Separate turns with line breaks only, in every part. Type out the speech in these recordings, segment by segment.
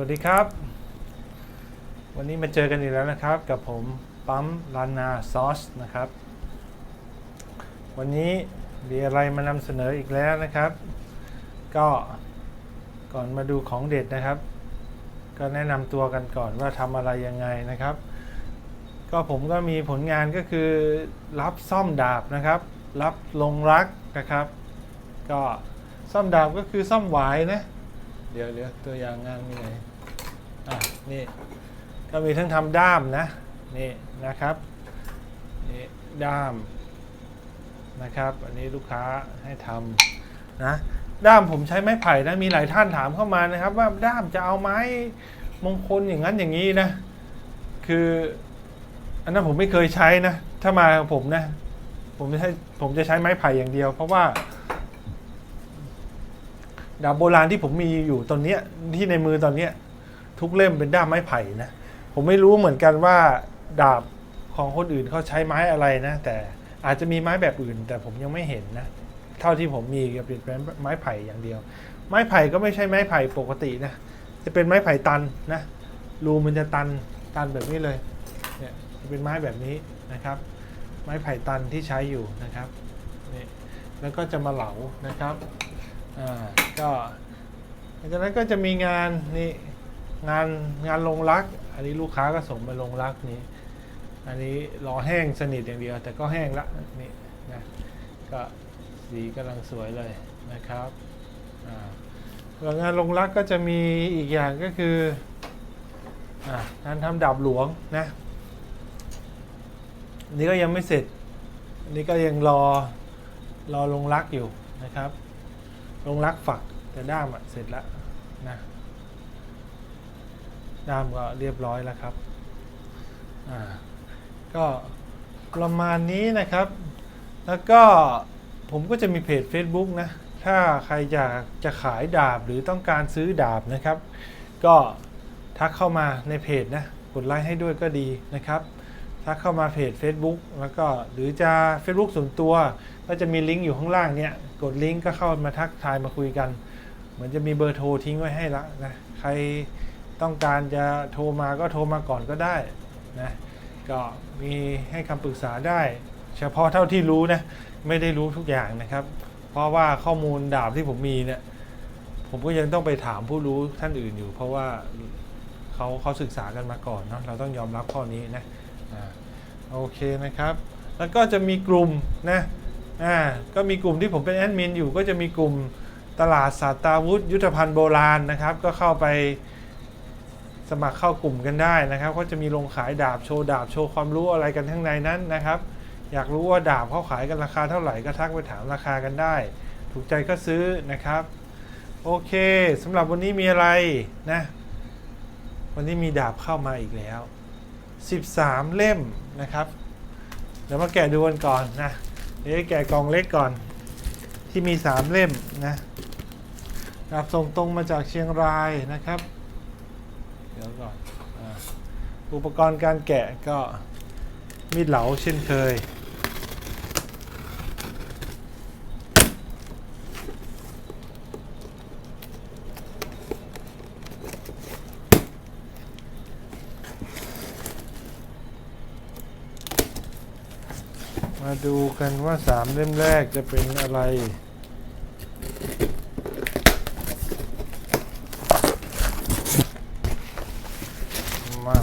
วัสดีครับ วันนี้มาเจอกันอีกแล้วนะครับ กับผมปั๊มลานาซอสนะครับ วันนี้มีอะไรมานำเสนออีกแล้วนะครับ ก็ก่อนมาดูของเด็ดนะครับ ก็แนะนำตัวกันก่อนว่าทำอะไรยังไงนะครับ ก็ผมก็มีผลงานก็คือรับซ่อมดาบนะครับ รับลงรักนะครับ ก็ซ่อมดาบก็คือซ่อมหวายนะเดี๋ยวเดี๋ยวตัวอย่างงานมีไหน อะนี่ก็มีทั้งทำด้ามนะนี่นะครับนี่ด้ามนะครับ อันนี้ลูกค้าให้ทำนะด้ามผมใช้ไม้ไผ่นะมีหลายท่านถามเข้ามานะครับ ว่าด้ามจะเอาไม้มงคลอย่างนั้นอย่างนี้นะ คือ อันนั้นผมไม่เคยใช้นะ ถ้ามาผมนะ ผมจะใช้ผมจะใช้ไม้ไผ่อย่างเดียว เพราะว่าดาบโบราณที่ผมมีอยู่ตอนเนี้ยที่ในมือตอนเนี้ย ทุกเล่มเป็นด้ามไม้ไผ่นะผมไม่รู้เหมือนกันว่าดาบของคนอื่นเขาใช้ไม้อะไรนะ แต่อาจจะมีไม้แบบอื่น แต่ผมยังไม่เห็นนะ เท่าที่ผมมีก็เป็นไม้ไผ่อย่างเดียว ไม้ไผ่ก็ไม่ใช่ไม้ไผ่ปกตินะจะเป็นไม้ไผ่ตันนะรูมันจะตันตันแบบนี้เลยเนี่ยจะเป็นไม้แบบนี้นะครับ ไม้ไผ่ตันที่ใช้อยู่นะครับนี่แล้วก็จะมาเหลานะครับอ่าก็หลังจากนั้นก็จะมีงานนี่ งานงานลงรัก อันนี้ลูกค้าก็ส่งมาลงรักนี่อันนี้รอแห้งสนิทอย่างเดียว แต่ก็แห้งละนี่นะก็สีกำลังสวยเลยนะครับอ่าแล้วงานลงรักก็จะมีอีกอย่างก็คืองานทำดาบหลวงนะอันนี่ก็ยังไม่เสร็จนนี่ก็ยังรอรอลงรักอยู่นะครับ ลงรักฝักแต่ด้ามอะเสร็จแล้วนะ ด้ามก็เรียบร้อยแล้วครับอ่าก็ประมาณนี้นะครับ แล้วก็ผมก็จะมีเพจ Facebook นะ ถ้าใครอยากจะขายดาบหรือต้องการซื้อดาบนะครับ ก็ทักเข้ามาในเพจนะ กดไลค์ให้ด้วยก็ดีนะครับ ทักเข้ามาเพจ Facebook แล้วก็หรือจะ Facebook ส่วนตัว ก็จะมีลิงก์อยู่ข้างล่างเนี่ย กดลิงก์ก็เข้ามาทักทายมาคุยกัน เหมือนจะมีเบอร์โทรทิ้งไว้ให้ละนะ ใคร ต้องการจะโทรมาก็โทรมาก่อนก็ได้นะก็มีให้คำปรึกษาได้ เฉพาะเท่าที่รู้นะไม่ได้รู้ทุกอย่างนะครับ เพราะว่าข้อมูลดาบที่ผมมีเนี่ยผมก็ยังต้องไปถามผู้รู้ท่านอื่นอยู่ เพราะว่าเขาเขาศึกษากันมาก่อนเนาะเราต้องยอมรับข้อนี้นะโอเคนะครับ แล้วก็จะมีกลุ่มนะอ่าก็มีกลุ่มที่ผมเป็นแอดมินอยู่ก็จะมีกลุ่มตลาดศาตาวุธยุทธภัณฑ์โบราณนะครับ ก็เข้าไป สมัครเข้ากลุ่มกันได้นะครับก็จะมีลงขายดาบโชว์ดาบโชว์ความรู้อะไรกันข้างในนั้นนะครับ อยากรู้ว่าดาบเขาขายกันราคาเท่าไหร่ก็ทักไปถามราคากันได้ ถูกใจก็ซื้อนะครับ โอเคสำหรับวันนี้มีอะไรนะ วันนี้มีดาบเข้ามาอีกแล้ว 13 เล่มนะครับเดี๋ยวมาแกะดูกันก่อนนะเดี๋ยวแกะกล่องเล็กก่อน ที่มี 3 เล่มนะรับส่งตรงมาจากเชียงรายนะครับ ดี๋ยวก่อนออุปกรณ์การแกะก็มีดเหลาเช่นเคย มาดูกันว่าสามเล่มแรกจะเป็นอะไร มา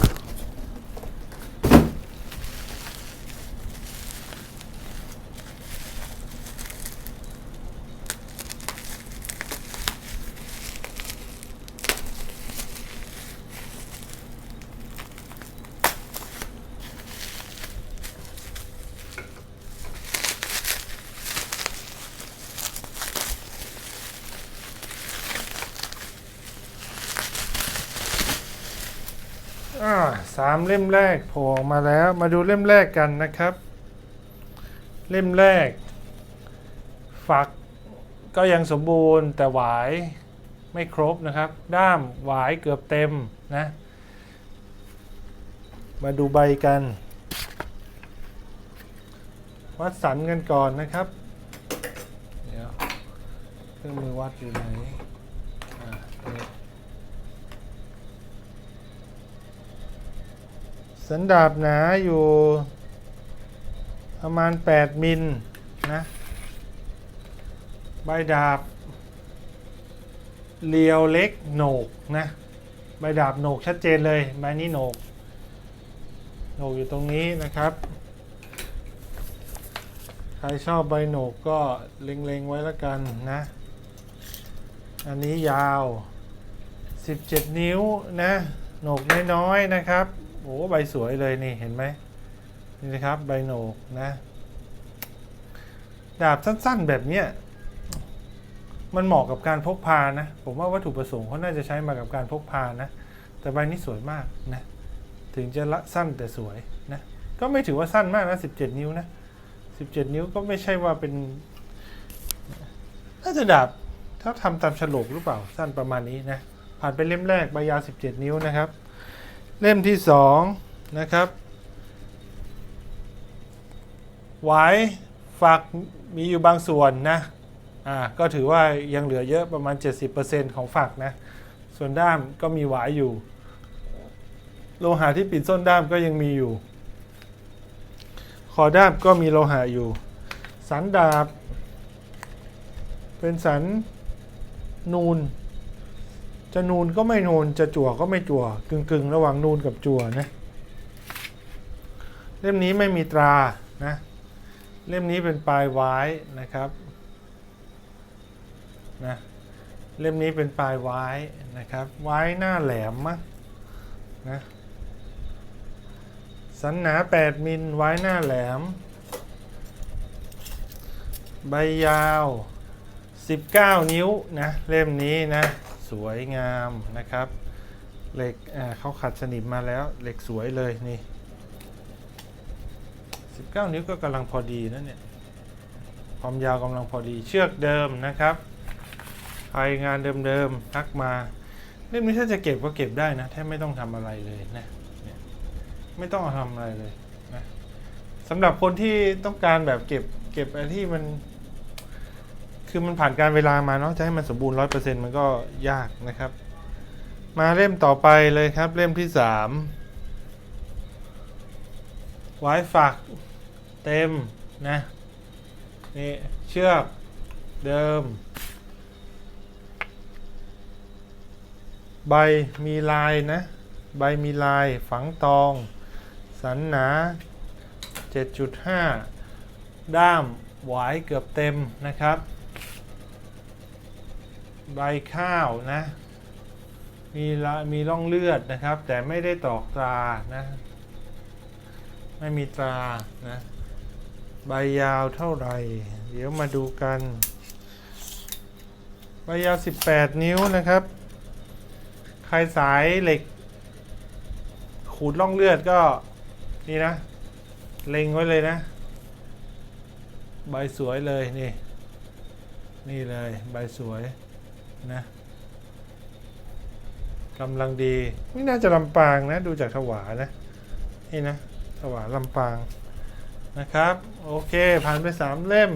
อ่ามเล่มแรกโผล่มาแล้ว มาดูเล่มแรกกันนะครับ เล่มแรก ฝักก็ยังสมบูรณ์แต่หวายไม่ครบนะครับ ด้ามหวายเกือบเต็มนะ มาดูใบกัน วัดสันกันก่อนนะครับ เดี๋ยวเครื่องมือวัดอยู่ไหน สันดาบหนาอยู่ประมาณ 8 มิลนะใบดาบเรียวเล็กโหนกนะ ใบดาบโหนกชัดเจนเลย ใบนี้โหนกโหนกอยู่ตรงนี้นะครับ ใครชอบใบโหนกก็เล็งๆไว้แล้วกันนะ อันนี้ยาว 17 นิ้วนะโหนกน้อยๆนะครับ อ้ใบสวยเลยนี่เห็นไหมนี่นะครับใบโหนกนะ ดาบสั้นๆแบบเนี้ยมันเหมาะกับการพกพานะ ผมว่าวัตถุประสงค์เขาน่าจะใช้มากับการพกพานะ แต่ใบนี้สวยมากนะ ถึงจะละสั้นแต่สวยนะ ก็ไม่ถือว่าสั้นมากนะ 17 นิ้วนะ 17 นิ้วก็ไม่ใช่ว่าเป็นน่าจะดาบถ้าทำตามฉลกหรือเปล่าสั้นประมาณนี้นะ ผ่านไปเล่มแรกใบยาว 17 นิ้วนะครับ เล่มที่2นะครับหวายฝักมีอยู่บางส่วนนะอ่าก็ถือว่ายังเหลือเยอะประมาณ 70%ของฝักนะ ส่วนด้ามก็มีหวายอยู่ โลหะที่ปิดส้นด้ามก็ยังมีอยู่ คอด้ามก็มีโลหะอยู่ สันดาบ เป็นสันนูน จะนูนก็ไม่นูนจะจั่วก็ไม่จั่วกึ่งกึ่งๆระหว่างนูนกับจั่วนะเล่มนี้ไม่มีตรานะเล่มนี้เป็นปลายไว้นะครับนะเล่มนี้เป็นปลายไว้นะครับไว้หน้าแหลมมั้งนะสันหนา 8 มิลไว้หน้าแหลม ใบยาว 19 นิ้วนะเล่มนี้นะ สวยงามนะครับเหล็กเขาขัดสนิมมาแล้วเหล็กสวยเลยนี่ 19 นิ้วก็กำลังพอดีนะเนี่ยความยาวกำลังพอดีเชือกเดิมนะครับใครงานเดิมๆทักมาเล่มนี้ถ้าจะเก็บก็เก็บได้นะแทบไม่ต้องทำอะไรเลยนะเนี่ยไม่ต้องทำอะไรเลยนะสำหรับคนที่ต้องการแบบเก็บเก็บอะไรที่มัน คือมันผ่านการเวลามาเนาะจะให้มันสมบูรณ์ร้อยเปอร์เซ็นต์มันก็ยากนะครับ มาเล่มต่อไปเลยครับ เล่มที่สามไว้ฝักเต็มนะนี่เชือกเดิม ใบมีลายนะ ใบมีลายฝังตอง สันหนา 7.5 ด้ามหวายเกือบเต็มนะครับ ใบข้าวนะ มีละมีร่องเลือดนะครับ แต่ไม่ได้ตอกตรานะ ไม่มีตรานะใบยาวเท่าไหร่ เดี๋ยวมาดูกัน ใบยาว 18 นิ้วนะครับ ใครสายเหล็ก ขูดร่องเลือดก็ นี่นะ เล็งไว้เลยนะ ใบสวยเลยนี่ นี่เลย ใบสวย นะกำลังดีไม่น่าจะลำปางนะ ดูจากถวานะนี่นะถวาลำปางนะครับ โอเค ผ่านไปสามเล่ม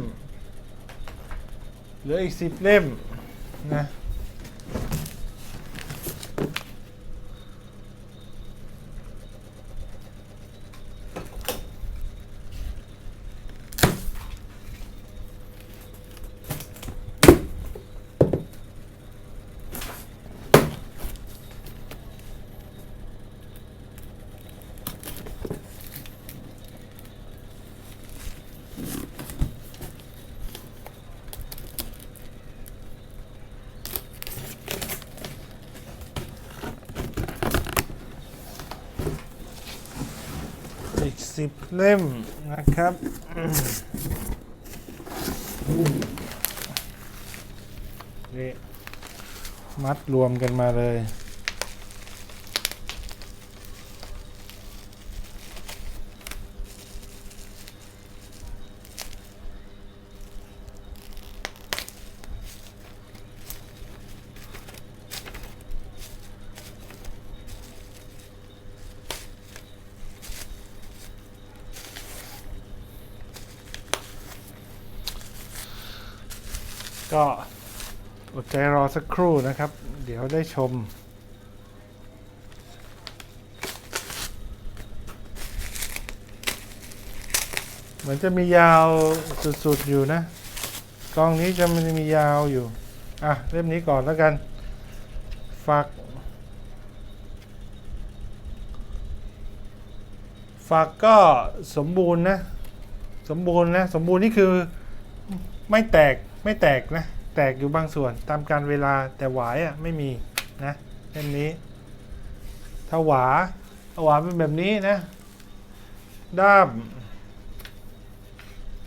เหลืออีกสิบเล่มนะ อีกสิบ เล่มนะครับนี่มัดรวมกันมาเลย ก็อดใจรอสักครู่นะครับ เดี๋ยวได้ชม เหมือนจะมียาวสุดๆอยู่นะกองนี้จะมันจะมียาวอยู่ อะ เล่มนี้ก่อนแล้วกันฝักฝักก็สมบูรณ์นะ สมบูรณ์นะ สมบูรณ์นี่คือไม่แตก ไม่แตกนะ แตกอยู่บางส่วนตามการเวลาแต่หวายอะไม่มีนะเล่มนี้ ถ้าหวาหวาเป็นแบบนี้นะ ด้าม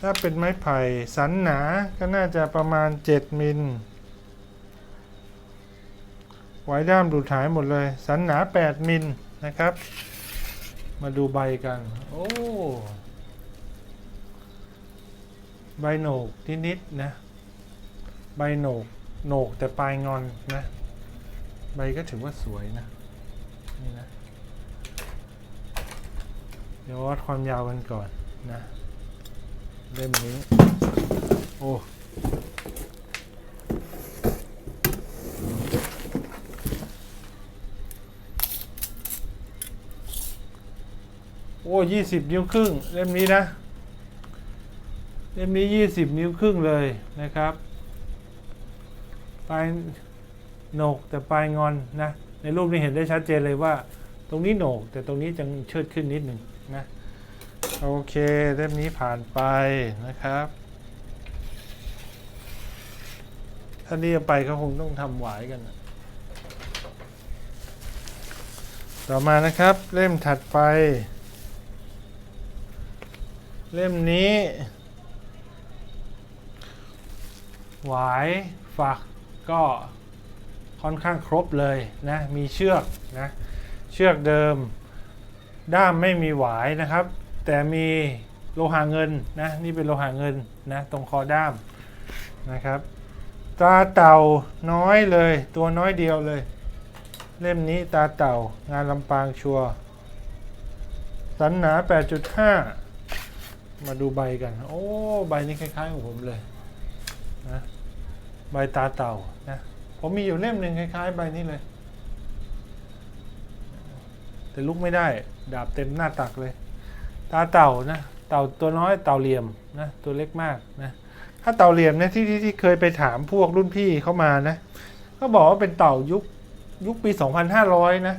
ถ้าเป็นไม้ไผ่สันหนาก็น่าจะประมาณ 7 มิลไว้ด้ามดูดหายหมดเลย สันหนา 8 มิลนะครับ มาดูใบกัน โอ้ ใบโหนกนิดๆนะ ใบโหนกโหนกแต่ปลายงอนนะ ใบก็ถือว่าสวยนะ นี่นะ เดี๋ยววัดความยาวกันก่อนนะ เล่มนี้ โอ้โอ้ยี่สิบนิ้วครึ่ง เล่มนี้นะ เล่มนี้ยี่สิบนิ้วครึ่งเลยนะครับ ปลายโหนกแต่ปลายงอนนะในรูปนี้เห็นได้ชัดเจนเลยว่า ตรงนี้โหนกแต่ตรงนี้จังเชิดขึ้นนิดหนึ่งนะโอเคเล่มนี้ผ่านไปนะครับถ้านี่ไปเขาคงต้องทำหวายกันนะต่อมานะครับเล่มถัดไป เล่มนี้ หวายฝัก ก็ค่อนข้างครบเลยนะมีเชือกนะเชือกเดิม ด้ามไม่มีหวายนะครับ แต่มีโลหะเงินนะนี่เป็นโลหะเงินนะตรงคอด้ามนะครับตาเต่าน้อยเลย ตัวน้อยเดียวเลย เล่มนี้ตาเต่างานลำปางชัวร์สันหนา 8.5 มาดูใบกัน โอ้ ใบนี้คล้ายๆของผมเลยนะ ใบตาเต่านะผมมีอยู่เล่มหนึ่งคล้ายๆใบนี้เลย แต่ลุกไม่ได้ ดาบเต็มหน้าตักเลย ตาเต่านะเต่าตัวน้อยเต่าเหลี่ยมนะตัวเล็กมากนะถ้าเต่าเหลี่ยมเนี่ยที่ที่ที่เคยไปถามพวกรุ่นพี่เข้ามานะก็บอกว่าเป็นเต่ายุคยุคปี 2500 นะ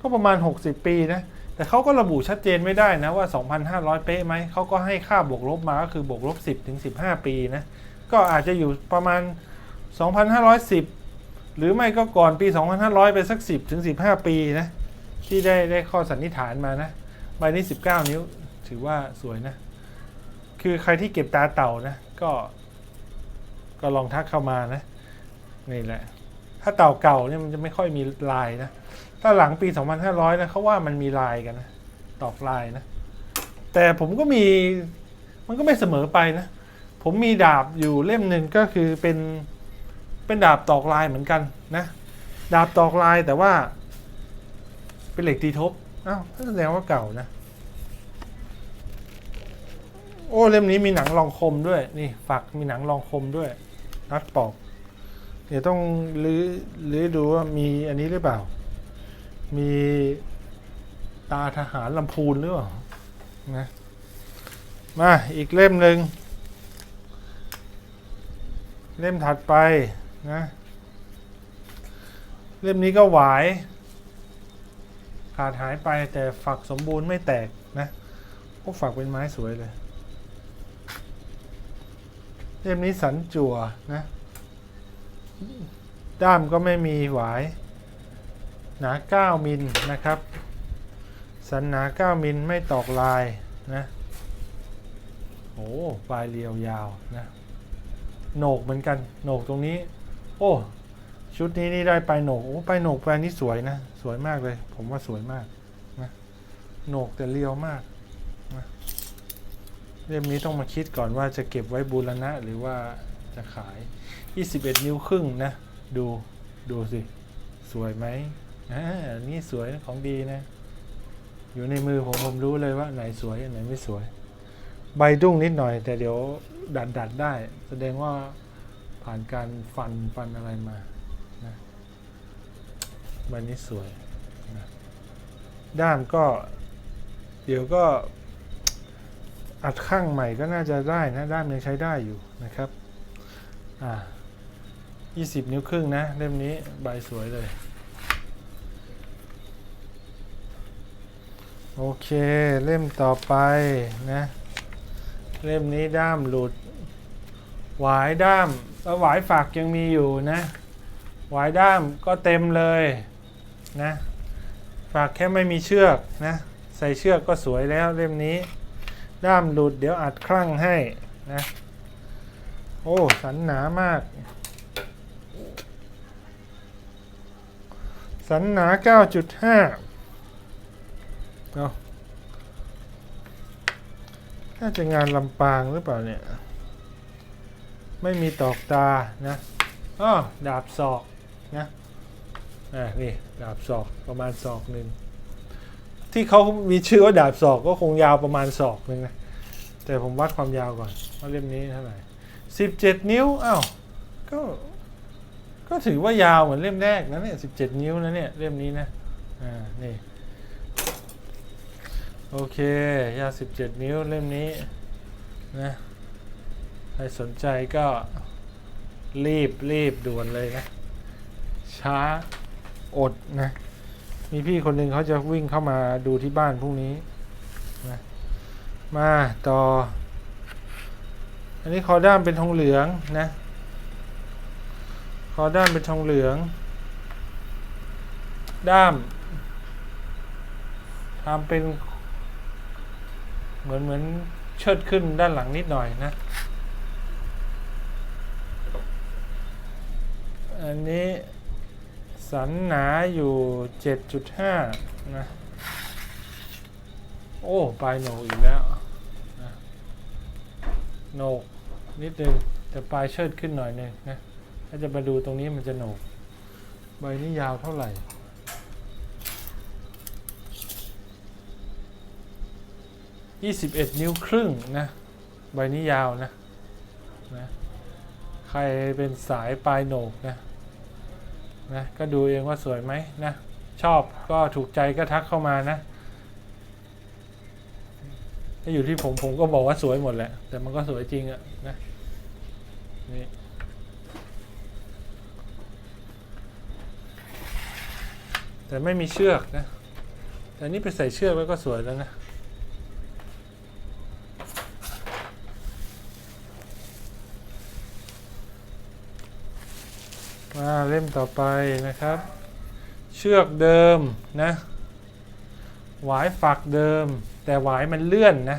ก็ประมาณ 60 ปีนะแต่เขาก็ระบุชัดเจนไม่ได้นะว่า 2,500 เป๊ะไหม เขาก็ให้ค่าบวกลบมาก็คือบวกลบ 10ถึง15 ปีนะ ก็อาจจะอยู่ประมาณ 2,510 หรือไม่ก็ก่อนปี 2,500 ไปสัก 10 ถึง 15 ปีนะ ที่ได้ได้ข้อสันนิษฐานมานะใบนี้ 19 นิ้วถือว่าสวยนะ คือใครที่เก็บตาเต่านะ ก็ ก็ลองทักเข้ามานะ นี่แหละ ถ้าเต่าเก่าเนี่ยมันจะไม่ค่อยมีลายนะ ถ้าหลังปี 2500 นะเขาว่ามันมีลายกันนะตอกลายนะ แต่ผมก็มีมันก็ไม่เสมอไปนะ ผมมีดาบอยู่เล่มหนึ่งก็คือเป็น เป็นดาบตอกลายเหมือนกันนะ ดาบตอกลายแต่ว่า เป็นเหล็กตีทบอ้าวแสดงว่าเก่านะ โอ้เล่มนี้มีหนังรองคมด้วย นี่ฝักมีหนังรองคมด้วยรัดปอก เดี๋ยวต้องลื้อลื้อดูว่ามีอันนี้หรือเปล่า มีตาทหารลำพูนหรือเปล่านะมาอีกเล่มหนึ่งเล่มถัดไป นะเล่มนี้ก็หวาย ขาดหายไปแต่ฝักสมบูรณ์ไม่แตกนะพวกฝักเป็นไม้สวยเลย เล่มนี้สันจั่วนะ ด้ามก็ไม่มีหวาย หนา 9 มิลนะครับ สันหนา 9 มิลไม่ตอกลายนะโอ้ปลายเรียวยาวนะโหนกเหมือนกันโหนกตรงนี้ โอ้ ชุดนี้นี่ได้ปโหนกโอ้ปโหนกปลนี้สวยนะ สวยมากเลย ผมว่าสวยมากนะโหนกแต่เรียวมากนะเล่มนี้ต้องมาคิดก่อนว่าจะเก็บไว้บูรณะหรือว่าจะขาย 21 นิ้วครึ่งนะ ดูดูสิ สวยไหมอ่านี่สวยของดีนะ อยู่ในมือผมผมรู้เลยว่าไหนสวยอันไหนไม่สวย ใบดุ้งนิดหน่อย แต่เดี๋ยวดัดดัดได้ แสดงว่า ผ่านการฟันฟันอะไรมานะใบนี้สวยนะด้ามก็ เดี๋ยวก็อัดข้างใหม่ก็น่าจะได้นะ ด้ามยังใช้ได้อยู่นะครับ อ่า20 นิ้วครึ่งนะ เล่มนี้ใบสวยเลย โอเคเล่มต่อไปนะ เล่มนี้ด้ามหลุด หวายด้าม แล้วหวายฝักยังมีอยู่นะหวายด้ามก็เต็มเลยนะฝากแค่ไม่มีเชือกนะใส่เชือกก็สวยแล้วเล่มนี้ ด้ามหลุดเดี๋ยวอัดคลั่งให้นะโอ้สันหนามาก สันหนา 9.5เอาน่าจะงานลำปางหรือเปล่าเนี่ย ไม่มีตอกตานะอ้อดาบศอกนะอ่านี่ดาบศอกประมาณศอกหนึ่งที่เขามีชื่อว่าดาบศอกก็คงยาวประมาณศอกหนึ่งนะแต่ผมวัดความยาวก่อนว่าเล่มนี้เท่าไหร่สิบเจ็ดนิ้วอ้าวก็ก็ถือว่ายาวเหมือนเล่มแรกนะเนี่ยสิบเจ็ดนิ้วนะเนี่ยเล่มนี้นะอ่านี่โอเคยาวสิบเจ็ดนิ้วเล่มนี้นะ ใครสนใจก็รีบรีบด่วนเลยนะ ช้าอดนะ มีพี่คนหนึ่งเขาจะวิ่งเข้ามาดูที่บ้านพรุ่งนี้นะมาต่อ อันนี้คอด้ามเป็นทองเหลืองนะ คอด้ามเป็นทองเหลือง ด้ามทำเป็น เหมือนเหมือนเชิดขึ้นด้านหลังนิดหน่อยนะ อันนี้สันหนาอยู่ 7.5 นะ โอ้ปลายโหนกอีกแล้วนะโหนกนิดนึง แต่ปลายเชิดขึ้นหน่อยหนึงนะ ถ้าจะมาดูตรงนี้มันจะโหนก ใบนี้ยาวเท่าไหร่21นิ้วครึ่งนะ ใบนี้ยาวนะนะ ใครเป็นสายปลายโหนกนะ นะก็ดูเองว่าสวยไหมนะ ชอบก็ถูกใจก็ทักเข้ามานะถ้าอยู่ที่ผมผมก็บอกว่าสวยหมดแหละ แต่มันก็สวยจริงอะนะนี่แต่ไม่มีเชือกนะ แต่นี่ไปใส่เชือกไว้ก็สวยแล้วนะ มาเล่มต่อไปนะครับ เชือกเดิมนะหวายฝักเดิม แต่หวายมันเลื่อนนะ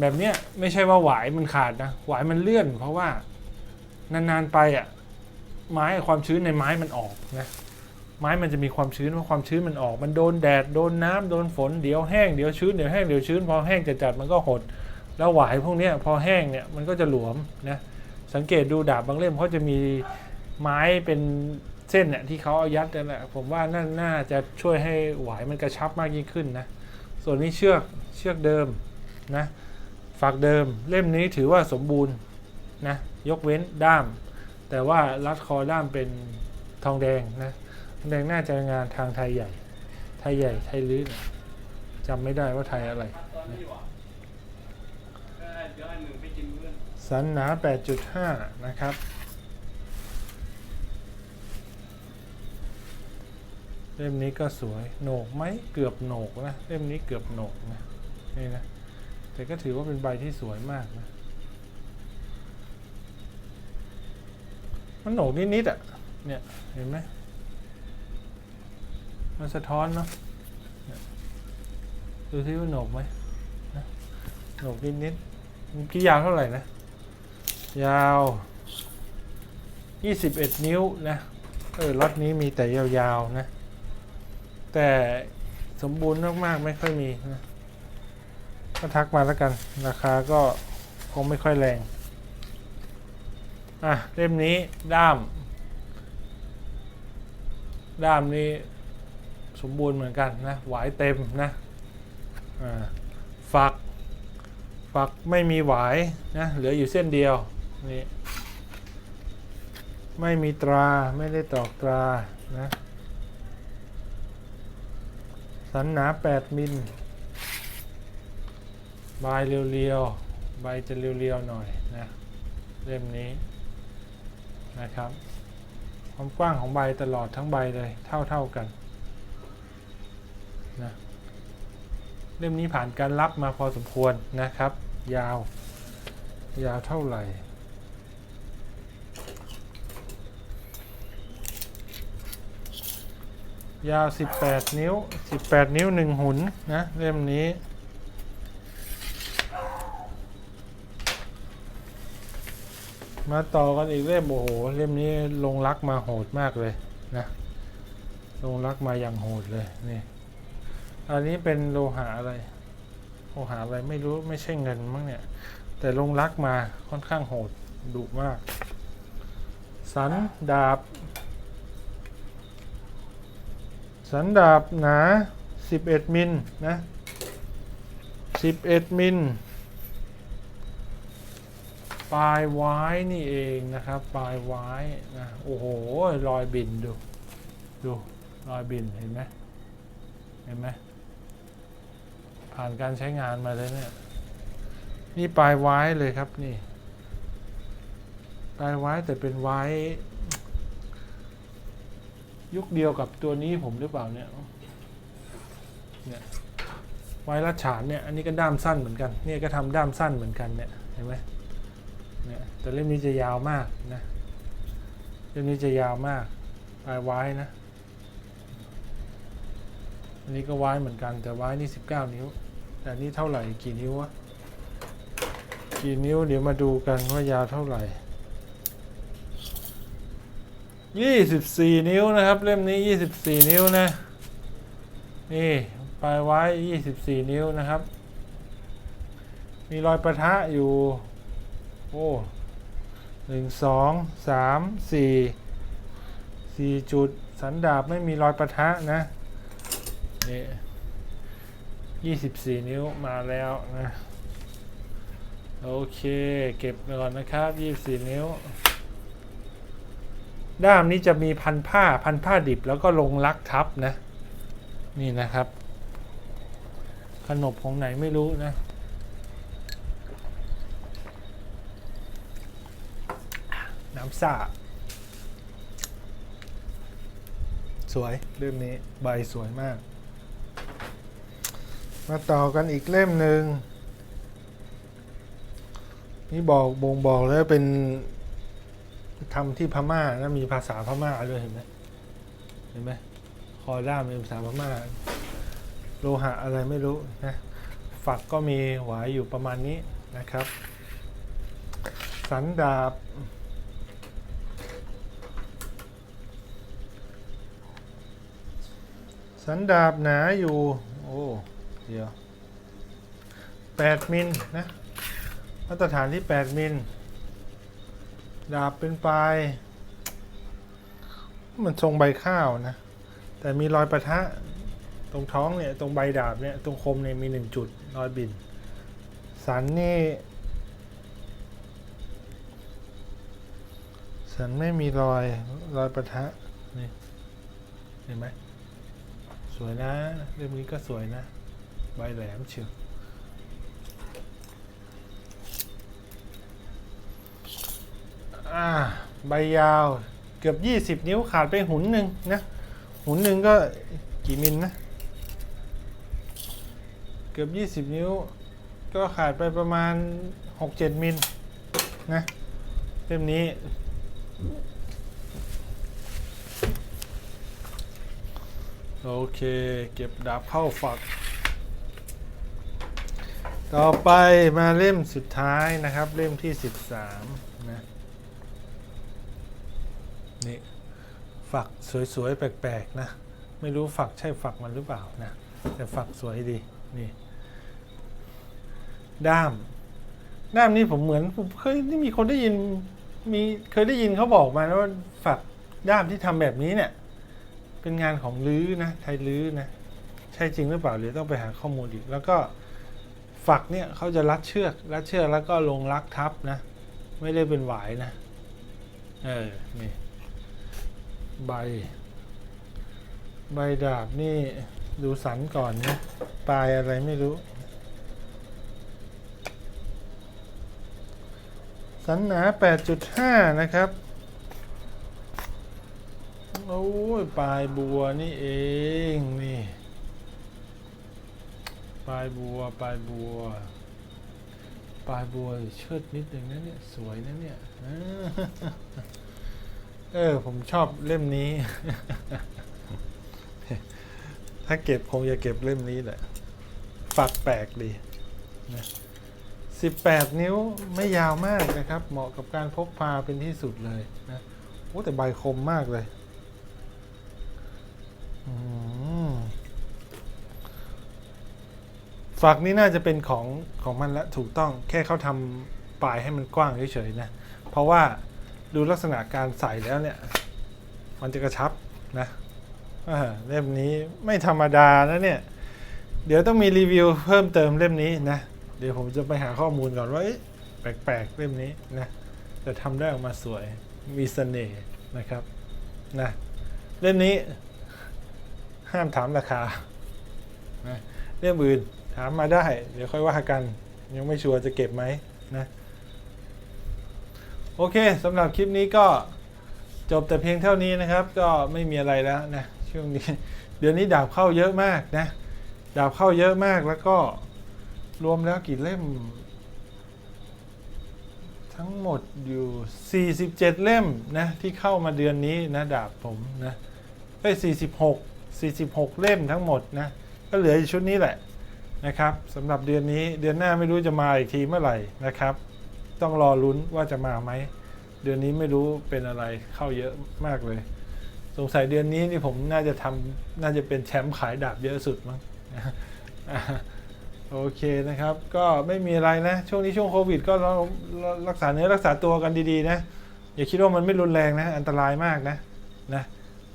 แบบเนี้ยไม่ใช่ว่าหวายมันขาดนะหวายมันเลื่อน เพราะว่านานๆไปอะไม้ความชื้นในไม้มันออกนะไม้มันจะมีความชื้นเพราะความชื้นมันออก มันโดนแดดโดนน้ำโดนฝนเดี๋ยวแห้งเดี๋ยวชื้นเดี๋ยวแห้งเดี๋ยวชื้นพอแห้งจัดๆมันก็หด แล้วหวายพวกเนี้ยพอแห้งเนี่ยมันก็จะหลวมนะสังเกตดูดาบบางเล่มเขาจะมี ไม้เป็นเส้นเนี่ยที่เขาเอายัดนั่นแหละผมว่าน่าน่าจะช่วยให้หวายมันกระชับมากยิ่งขึ้นนะ ส่วนนี้เชือกเชือกเดิมนะฝักเดิมเล่มนี้ถือว่าสมบูรณ์นะยกเว้นด้าม แต่ว่ารัดคอด้ามเป็นทองแดงนะทองแดงน่าจะงานทางไทยใหญ่ ไทยใหญ่ไทยลื้อเนี่ยจำไม่ได้ว่าไทยอะไร
ตอนนี้วะเออเดี๋ยวให้มึงไปกินมื้อ
สันหนา 8.5 นะครับ เล่มนี้ก็สวยโหนกไหมเกือบโหนกนะเล่มนี้เกือบโหนกนะนี่นะแต่ก็ถือว่าเป็นใบที่สวยมากนะมันโหนกนิดๆอะเนี่ยเห็นไหมมันสะท้อนเนาะนดูที่ว่าโหนกไหมนะโหนกนิดๆเมื่อกี้ยาวเท่าไหร่นะ ยาว 21 นิ้วนะเออล็อตนี้มีแต่ยาวๆนะ แต่สมบูรณ์มากๆไม่ค่อยมีนะก็ทักมาแล้วกัน ราคาก็คงไม่ค่อยแรง อะ เล่มนี้ด้าม ด้ามนี้สมบูรณ์เหมือนกันนะหวายเต็มนะอ่าฝัก ฝักไม่มีหวายนะเหลืออยู่เส้นเดียวนี่ไม่มีตราไม่ได้ตอกตรานะ สันหนา 8 มิลบายเรียวๆ ใบจะเรียวๆ หน่อยนะ เล่มนี้นะครับ ความกว้างของใบตลอดทั้งใบเลยเท่าๆกันนะเล่มนี้ผ่านการรับมาพอสมควรนะครับ ยาว ยาวเท่าไหร่ ยาว 18 นิ้ว 18 นิ้วหนึ่งหุนนะเล่มนี้ มาต่อกันอีกเล่มโอ้โหเล่มนี้ลงรักมาโหดมากเลยนะลงรักมาอย่างโหดเลยนี่อันนี้เป็นโลหะอะไรโลหะอะไรไม่รู้ไม่ใช่เงินมั้งเนี่ย แต่ลงรักมาค่อนข้างโหดดุมาก สันดาบ สันดาบหนา 11 มิลนะ 11 มิลปลายไว้นี่เองนะครับปลายไว้นะโอ้โหรอยบินดู ดูรอยบินเห็นไหมเห็นไหมผ่านการใช้งานมาเลยเนี่ยนี่ปลายไว้เลยครับนี่ ปลายไว้แต่เป็นไว้ ยุคเดียวกับตัวนี้ผมหรือเปล่าเนี่ยเนี่ยไวรัดฉานเนี่ยอันนี้ก็ด้ามสั้นเหมือนกันเนี่ยก็ทำด้ามสั้นเหมือนกันเนี่ยเห็นไหมเนี่ยแต่เล่มนี้จะยาวมากนะเล่มนี้จะยาวมากปลายไว้นะอันนี้ก็ไว้เหมือนกันแต่ไว้นี่สิบเก้านิ้ว แต่นี่เท่าไหร่กี่นิ้ววะกี่นิ้วเดี๋ยวมาดูกันว่ายาวเท่าไหร่ ยี่สิบสี่นิ้วนะครับ เล่มนี้ยี่สิบสี่นิ้วนะ นี่ปลายไว้ยี่สิบสี่นิ้วนะครับ มีรอยประทะอยู่ โอ้หนึ่งสองสามสี่สี่จุดสันดาบไม่มีรอยประทะนะนี่ยี่สิบสี่นิ้วมาแล้วนะ โอเค เก็บก่อนนะครับยี่สิบสี่นิ้ว ด้ามนี้จะมีพันผ้าพันผ้าดิบแล้วก็ลงลักทับนะ นี่นะครับ ขนบของไหนไม่รู้นะ น้ำสาสวยเล่มนี้ใบสวยมาก มาต่อกันอีกเล่มหนึ่งนี่บอกบ่งบอกแล้วเป็น ทำที่พม่านะมีภาษาพม่าด้วยเห็นไหมเห็นไหมคอด้ามเป็นภาษาพม่า โลหะอะไรไม่รู้นะฝักก็มีหวายอยู่ประมาณนี้นะครับ สันดาบสันดาบหนาอยู่ โอ้ เดี๋ยว 8 มิลนะ มาตรฐานที่ 8 มิล ดาบเป็นปลาย มันทรงใบข้าวนะ แต่มีรอยประทะ ตรงท้องเนี่ย ตรงใบดาบเนี่ย ตรงคมเนี่ยมีหนึ่งจุดรอยบิน สันนี่สันไม่มีรอยรอยประทะ นี่เห็นไหมสวยนะเล่มนี้ก็สวยนะ ใบแหลมเชียว อ่าใบยาวเกือบ 20 นิ้วขาดไปหุนหนึ่งนะ หุนหนึ่งก็กี่มิลนะ เกือบ 20 นิ้ว ก็ขาดไปประมาณ 6-7 มิลนะเล่มนี้ โอเค เก็บดาบเข้าฝัก ต่อไปมาเล่มสุดท้ายนะครับ เล่มที่ 13 นี่ฝักสวยๆ แปลกๆนะ ไม่รู้ฝักใช่ฝักมันหรือเปล่านะ แต่ฝักสวยดีนี่ด้าม ด้ามนี้ผมเหมือนผมเคยนี่มีคนได้ยินมีเคยได้ยินเขาบอกมาว่าฝักด้ามที่ทำแบบนี้เนี่ย เป็นงานของลื้อนะไทยลื้อนะใช่จริงหรือเปล่าหรือต้องไปหาข้อมูลอีก แล้วก็ฝักเนี่ยเขาจะรัดเชือกรัดเชือกแล้วก็ลงรักทับนะ ไม่ได้เป็นหวายนะ เออนี่ ใบ ใบดาบนี่ดูสันก่อนนะปลายอะไรไม่รู้ สันหนา 8.5 นะครับ โอ้ยปลายบัวนี่เองนี่ปลายบัวปลายบัวปลายบัวเชิดนิดนึงนะเนี่ย สวยนะเนี่ย เออ ผมชอบเล่มนี้ ถ้าเก็บคงจะเก็บเล่มนี้แหละ ฝักแปลกดีนะ18นิ้วไม่ยาวมากนะครับ เหมาะกับการพกพาเป็นที่สุดเลยนะโอ้แต่ใบคมมากเลยอืมฝักนี้น่าจะเป็นของของมันละถูกต้อง แค่เขาทำปลายให้มันกว้างเฉยๆนะ เพราะว่า ดูลักษณะการใส่แล้วเนี่ย มันจะกระชับนะเล่มนี้ไม่ธรรมดานะเนี่ย เดี๋ยวต้องมีรีวิวเพิ่มเติมเล่มนี้นะ เดี๋ยวผมจะไปหาข้อมูลก่อนว่าแปลกๆเล่มนี้นะแต่ทำได้ออกมาสวยมีเสน่ห์นะครับนะเล่มนี้ ห้ามถามราคานะเล่มอื่นถามมาได้ เดี๋ยวค่อยว่ากัน ยังไม่ชัวร์จะเก็บไหมนะ โอเคสำหรับคลิปนี้ก็จบแต่เพียงเท่านี้นะครับ ก็ไม่มีอะไรแล้วนะช่วงนี้เดือนนี้ดาบเข้าเยอะมากนะ ดาบเข้าเยอะมากแล้วก็รวมแล้วกี่เล่ม ทั้งหมดอยู่ 47 เล่มนะที่เข้ามาเดือนนี้นะดาบผมนะเอ้46 46 เล่มทั้งหมดนะ ก็เหลืออยู่ชุดนี้แหละนะครับสำหรับเดือนนี้เดือนหน้าไม่รู้จะมาอีกทีเมื่อไหร่นะครับ ต้องรอลุ้นว่าจะมาไหม เดือนนี้ไม่รู้เป็นอะไรเข้าเยอะมากเลย สงสัยเดือนนี้นี่ผมน่าจะทำน่าจะเป็นแชมป์ขายดาบเยอะสุดมั้งโอเคนะครับ ก็ไม่มีอะไรนะ ช่วงนี้ช่วงโควิด ก็เรารักษาเนื้อรักษาตัวกันดีๆ นะ อย่าคิดว่ามันไม่รุนแรงนะ อันตรายมากนะนะ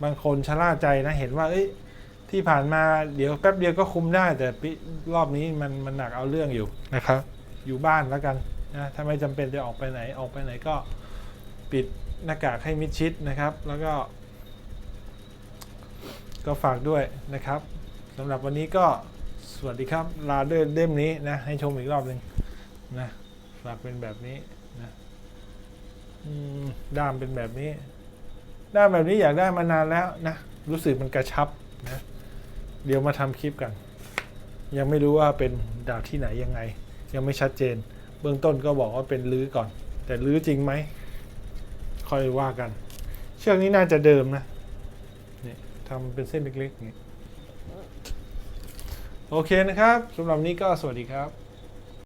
บางคนชะล่าใจนะเห็นว่าเอ้ยที่ผ่านมาเดี๋ยวแป๊บเดียวก็คุมได้ แต่รอบนี้มันมันหนักเอาเรื่องอยู่นะครับ อยู่บ้านแล้วกัน นะถ้าไม่จำเป็นจะออกไปไหนออกไปไหนก็ปิดหน้ากากให้มิดชิดนะครับ แล้วก็ ก็ฝากด้วยนะครับสำหรับวันนี้ก็สวัสดีครับลาด้วยเล่มนี้นะให้ชมอีกรอบหนึ่งนะฝากเป็นแบบนี้นะด้ามเป็นแบบนี้ ด้ามแบบนี้อยากได้มานานแล้วนะ รู้สึกมันกระชับนะ เดี๋ยวมาทำคลิปกัน ยังไม่รู้ว่าเป็นดาบที่ไหนยังไง ยังไม่ชัดเจน เบื้องต้นก็บอกว่าเป็นลื้อก่อน แต่ลื้อจริงไหมค่อยว่ากัน เชือกนี้น่าจะเดิมนะนี่ทำเป็นเส้นเล็กๆนี่โอเคนะครับสำหรับนี้ก็สวัสดีครับ